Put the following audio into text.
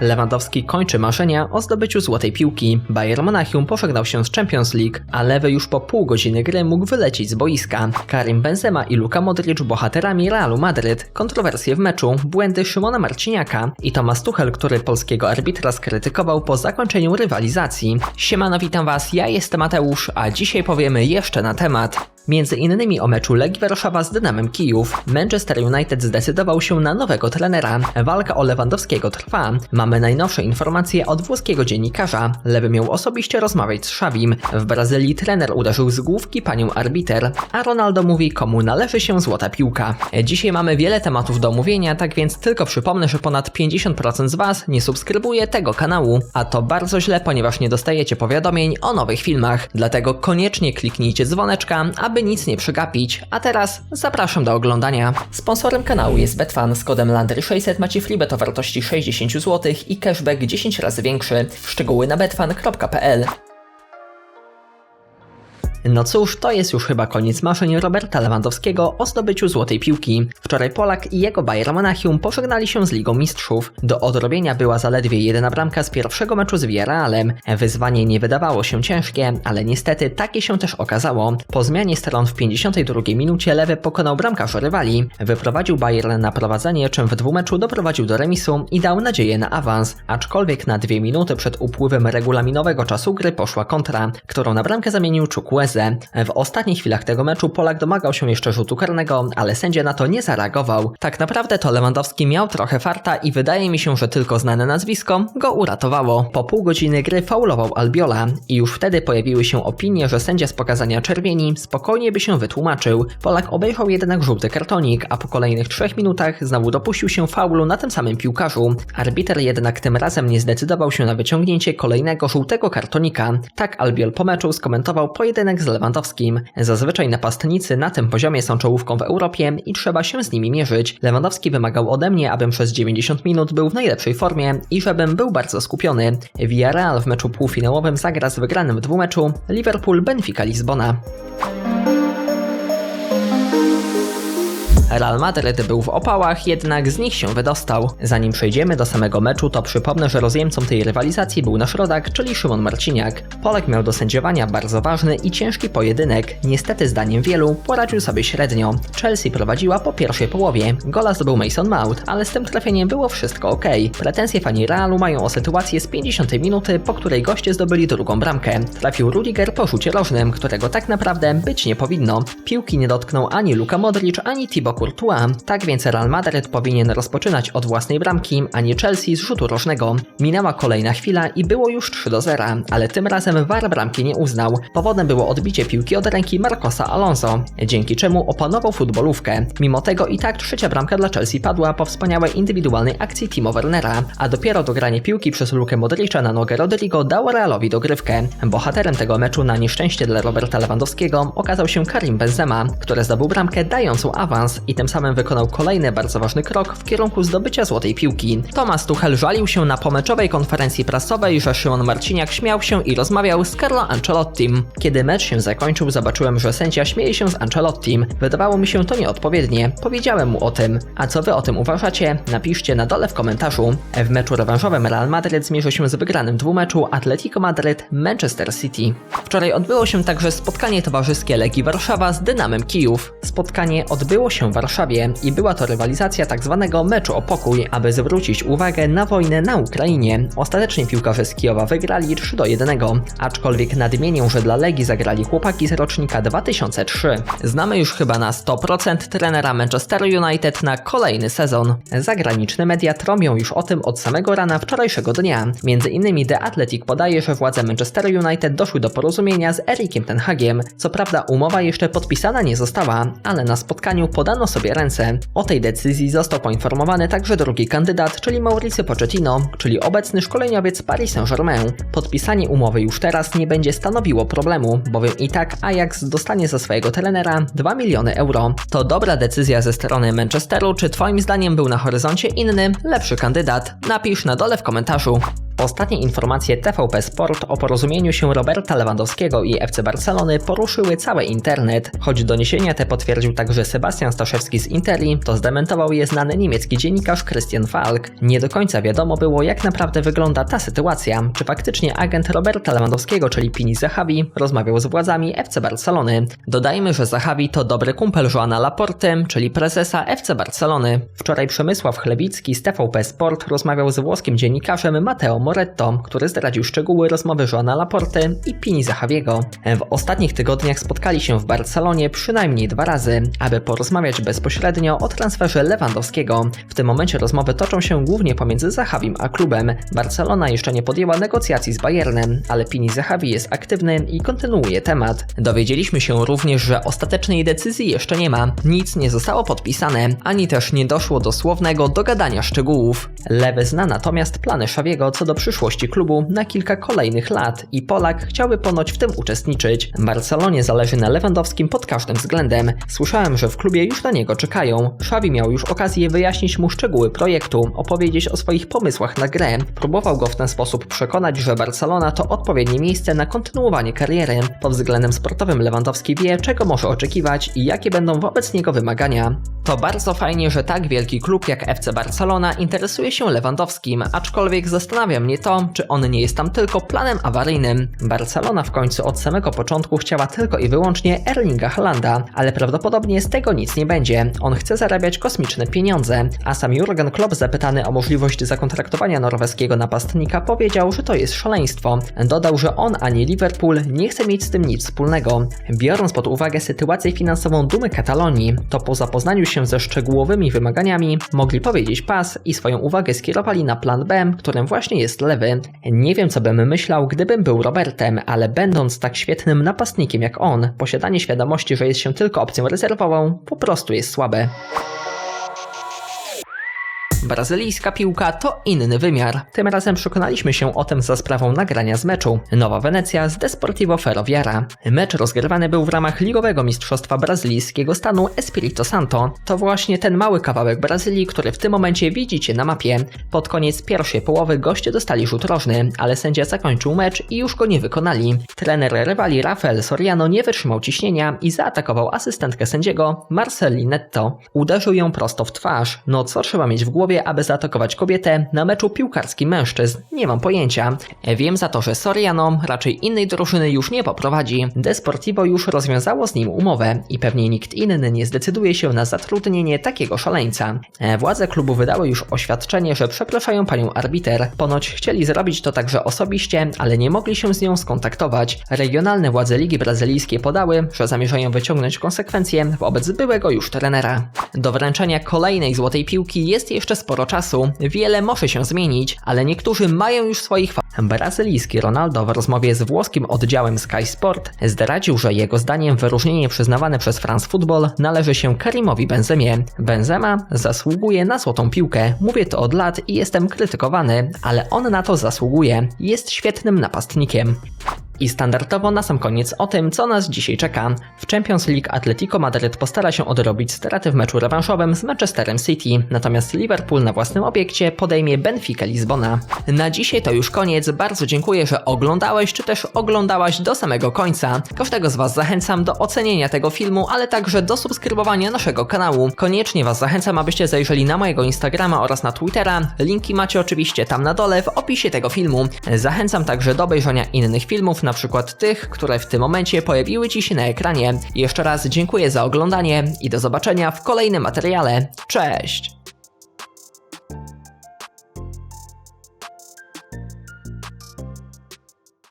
Lewandowski kończy marzenia o zdobyciu złotej piłki. Bayern Monachium pożegnał się z Champions League, a lewy już po pół godziny gry mógł wylecieć z boiska. Karim Benzema i Luka Modric bohaterami Realu Madryt, kontrowersje w meczu, błędy Szymona Marciniaka i Tomasz Tuchel, który polskiego arbitra skrytykował po zakończeniu rywalizacji. Siemano, witam was, ja jestem Mateusz, a dzisiaj powiemy jeszcze na temat. Między innymi o meczu Legii Warszawa z Dynamem Kijów. Manchester United zdecydował się na nowego trenera. Walka o Lewandowskiego trwa. Mamy najnowsze informacje od włoskiego dziennikarza. Lewy miał osobiście rozmawiać z Szawim. W Brazylii trener uderzył z główki panią arbiter, a Ronaldo mówi komu należy się złota piłka. Dzisiaj mamy wiele tematów do omówienia, tak więc tylko przypomnę, że ponad 50% z Was nie subskrybuje tego kanału. A to bardzo źle, ponieważ nie dostajecie powiadomień o nowych filmach. Dlatego koniecznie kliknijcie dzwoneczka, aby nic nie przegapić. A teraz zapraszam do oglądania. Sponsorem kanału jest Betfan. Z kodem LANDRY600 macie freebet o wartości 60 zł i cashback 10 razy większy. Szczegóły na betfan.pl no cóż, to jest już chyba koniec marzeń Roberta Lewandowskiego o zdobyciu złotej piłki. Wczoraj Polak i jego Bayern Monachium pożegnali się z Ligą Mistrzów. Do odrobienia była zaledwie jedna bramka z pierwszego meczu z Villarrealem. Wyzwanie nie wydawało się ciężkie, ale niestety takie się też okazało. Po zmianie stron w 52 minucie Lewy pokonał bramkarz rywali. Wyprowadził Bayern na prowadzenie, czym w dwumeczu doprowadził do remisu i dał nadzieję na awans. Aczkolwiek na dwie minuty przed upływem regulaminowego czasu gry poszła kontra, którą na bramkę zamienił Chukwueze. W ostatnich chwilach tego meczu Polak domagał się jeszcze rzutu karnego, ale sędzia na to nie zareagował. Tak naprawdę to Lewandowski miał trochę farta i wydaje mi się, że tylko znane nazwisko go uratowało. Po pół godziny gry faulował Albiola i już wtedy pojawiły się opinie, że sędzia z pokazania czerwieni spokojnie by się wytłumaczył. Polak obejrzał jednak żółty kartonik, a po kolejnych trzech minutach znowu dopuścił się faulu na tym samym piłkarzu. Arbiter jednak tym razem nie zdecydował się na wyciągnięcie kolejnego żółtego kartonika. Tak Albiol po meczu skomentował pojedynek z Lewandowskim. Zazwyczaj napastnicy na tym poziomie są czołówką w Europie i trzeba się z nimi mierzyć. Lewandowski wymagał ode mnie, abym przez 90 minut był w najlepszej formie i żebym był bardzo skupiony. Villarreal w meczu półfinałowym zagra z wygranym w dwumeczu Liverpool-Benfica Lizbona. Real Madrid był w opałach, jednak z nich się wydostał. Zanim przejdziemy do samego meczu, to przypomnę, że rozjemcą tej rywalizacji był nasz rodak, czyli Szymon Marciniak. Polak miał do sędziowania bardzo ważny i ciężki pojedynek. Niestety zdaniem wielu poradził sobie średnio. Chelsea prowadziła po pierwszej połowie. Gola zdobył Mason Mount, ale z tym trafieniem było wszystko ok. Pretensje fani Realu mają o sytuację z 50 minuty, po której goście zdobyli drugą bramkę. Trafił Rudiger po rzucie rożnym, którego tak naprawdę być nie powinno. Piłki nie dotknął ani Luka Modric, ani Thibaut Courtois, tak więc Real Madrid powinien rozpoczynać od własnej bramki, a nie Chelsea z rzutu rożnego. Minęła kolejna chwila i było już 3 do 0, ale tym razem VAR bramki nie uznał. Powodem było odbicie piłki od ręki Marcosa Alonso, dzięki czemu opanował futbolówkę. Mimo tego i tak trzecia bramka dla Chelsea padła po wspaniałej indywidualnej akcji Timo Wernera, a dopiero dogranie piłki przez Lukę Modricza na nogę Rodrigo dało Realowi dogrywkę. Bohaterem tego meczu na nieszczęście dla Roberta Lewandowskiego okazał się Karim Benzema, który zdobył bramkę dającą awans i tym samym wykonał kolejny bardzo ważny krok w kierunku zdobycia złotej piłki. Tomasz Tuchel żalił się na pomeczowej konferencji prasowej, że Szymon Marciniak śmiał się i rozmawiał z Carlo Ancelottim. Kiedy mecz się zakończył, zobaczyłem, że sędzia śmieje się z Ancelottim. Wydawało mi się to nieodpowiednie. Powiedziałem mu o tym. A co wy o tym uważacie? Napiszcie na dole w komentarzu. W meczu rewanżowym Real Madrid zmierzy się z wygranym dwumeczu Atletico Madrid Manchester City. Wczoraj odbyło się także spotkanie towarzyskie Legii Warszawa z Dynamem Kijów. Spotkanie odbyło się w Warszawie i była to rywalizacja tak zwanego meczu o pokój, aby zwrócić uwagę na wojnę na Ukrainie. Ostatecznie piłkarze z Kijowa wygrali 3 do 1, aczkolwiek nadmienię, że dla Legii zagrali chłopaki z rocznika 2003. Znamy już chyba na 100% trenera Manchester United na kolejny sezon. Zagraniczne media trąbią już o tym od samego rana wczorajszego dnia. Między innymi The Athletic podaje, że władze Manchester United doszły do porozumienia z Erikiem Ten Hagiem. Co prawda umowa jeszcze podpisana nie została, ale na spotkaniu podano sobie ręce. O tej decyzji został poinformowany także drugi kandydat, czyli Mauricio Pochettino, czyli obecny szkoleniowiec Paris Saint-Germain. Podpisanie umowy już teraz nie będzie stanowiło problemu, bowiem i tak Ajax dostanie za swojego trenera 2 miliony euro. To dobra decyzja ze strony Manchesteru, czy twoim zdaniem był na horyzoncie inny, lepszy kandydat? Napisz na dole w komentarzu. Ostatnie informacje TVP Sport o porozumieniu się Roberta Lewandowskiego i FC Barcelony poruszyły cały internet. Choć doniesienia te potwierdził także Sebastian Staszewski z Interi, to zdementował je znany niemiecki dziennikarz Christian Falk. Nie do końca wiadomo było, jak naprawdę wygląda ta sytuacja. Czy faktycznie agent Roberta Lewandowskiego, czyli Pini Zahavi, rozmawiał z władzami FC Barcelony. Dodajmy, że Zahavi to dobry kumpel Joana Laporte, czyli prezesa FC Barcelony. Wczoraj Przemysław Chlebicki z TVP Sport rozmawiał z włoskim dziennikarzem Matteo Moretto, który zdradził szczegóły rozmowy Joana Laporte i Pini Zahaviego. W ostatnich tygodniach spotkali się w Barcelonie przynajmniej dwa razy, aby porozmawiać bezpośrednio o transferze Lewandowskiego. W tym momencie rozmowy toczą się głównie pomiędzy Zahavim a klubem. Barcelona jeszcze nie podjęła negocjacji z Bayernem, ale Pini Zahavi jest aktywny i kontynuuje temat. Dowiedzieliśmy się również, że ostatecznej decyzji jeszcze nie ma. Nic nie zostało podpisane, ani też nie doszło do słownego dogadania szczegółów. Lewy zna natomiast plany Szawiego co do przyszłości klubu na kilka kolejnych lat i Polak chciałby ponoć w tym uczestniczyć. Barcelonie zależy na Lewandowskim pod każdym względem. Słyszałem, że w klubie już na niego czekają. Szawi miał już okazję wyjaśnić mu szczegóły projektu, opowiedzieć o swoich pomysłach na grę. Próbował go w ten sposób przekonać, że Barcelona to odpowiednie miejsce na kontynuowanie kariery. Pod względem sportowym Lewandowski wie, czego może oczekiwać i jakie będą wobec niego wymagania. To bardzo fajnie, że tak wielki klub jak FC Barcelona interesuje się Lewandowskim, aczkolwiek zastanawia mnie to, czy on nie jest tam tylko planem awaryjnym. Barcelona w końcu od samego początku chciała tylko i wyłącznie Erlinga Haalanda, ale prawdopodobnie z tego nic nie będzie. On chce zarabiać kosmiczne pieniądze, a sam Jurgen Klopp zapytany o możliwość zakontraktowania norweskiego napastnika powiedział, że to jest szaleństwo. Dodał, że on ani Liverpool nie chce mieć z tym nic wspólnego. Biorąc pod uwagę sytuację finansową Dumy Katalonii, to po zapoznaniu się ze szczegółowymi wymaganiami mogli powiedzieć pas i swoją uwagę skierowali na plan B, którym właśnie jest lewy. Nie wiem co bym myślał, gdybym był Robertem, ale będąc tak świetnym napastnikiem jak on, posiadanie świadomości, że jest się tylko opcją rezerwową, po prostu jest słabe. Brazylijska piłka to inny wymiar. Tym razem przekonaliśmy się o tym za sprawą nagrania z meczu. Nowa Wenecja z Desportivo Ferroviara. Mecz rozgrywany był w ramach ligowego mistrzostwa brazylijskiego stanu Espirito Santo. To właśnie ten mały kawałek Brazylii, który w tym momencie widzicie na mapie. Pod koniec pierwszej połowy goście dostali rzut rożny, ale sędzia zakończył mecz i już go nie wykonali. Trener rywali Rafael Soriano nie wytrzymał ciśnienia i zaatakował asystentkę sędziego Marceli Netto. Uderzył ją prosto w twarz. No co trzeba mieć w głowie, aby zaatakować kobietę na meczu piłkarskim mężczyzn? Nie mam pojęcia. Wiem za to, że Soriano raczej innej drużyny już nie poprowadzi. Desportivo już rozwiązało z nim umowę i pewnie nikt inny nie zdecyduje się na zatrudnienie takiego szaleńca. Władze klubu wydały już oświadczenie, że przepraszają panią arbiter. Ponoć chcieli zrobić to także osobiście, ale nie mogli się z nią skontaktować. Regionalne władze Ligi Brazylijskiej podały, że zamierzają wyciągnąć konsekwencje wobec byłego już trenera. Do wręczenia kolejnej złotej piłki jest jeszcze sporo czasu. Wiele może się zmienić, ale niektórzy mają już swoich fa- Brazylijski Ronaldo w rozmowie z włoskim oddziałem Sky Sport zdradził, że jego zdaniem wyróżnienie przyznawane przez France Football należy się Karimowi Benzemie. Benzema zasługuje na złotą piłkę. Mówię to od lat i jestem krytykowany, ale on na to zasługuje. Jest świetnym napastnikiem. I standardowo na sam koniec o tym, co nas dzisiaj czeka. W Champions League Atletico Madryt postara się odrobić straty w meczu rewanżowym z Manchesterem City, natomiast Liverpool na własnym obiekcie podejmie Benfica Lizbona. Na dzisiaj to już koniec, bardzo dziękuję, że oglądałeś czy też oglądałaś do samego końca. Każdego z Was zachęcam do ocenienia tego filmu, ale także do subskrybowania naszego kanału. Koniecznie Was zachęcam, abyście zajrzeli na mojego Instagrama oraz na Twittera, linki macie oczywiście tam na dole w opisie tego filmu. Zachęcam także do obejrzenia innych filmów, na przykład tych, które w tym momencie pojawiły Ci się na ekranie. Jeszcze raz dziękuję za oglądanie i do zobaczenia w kolejnym materiale. Cześć!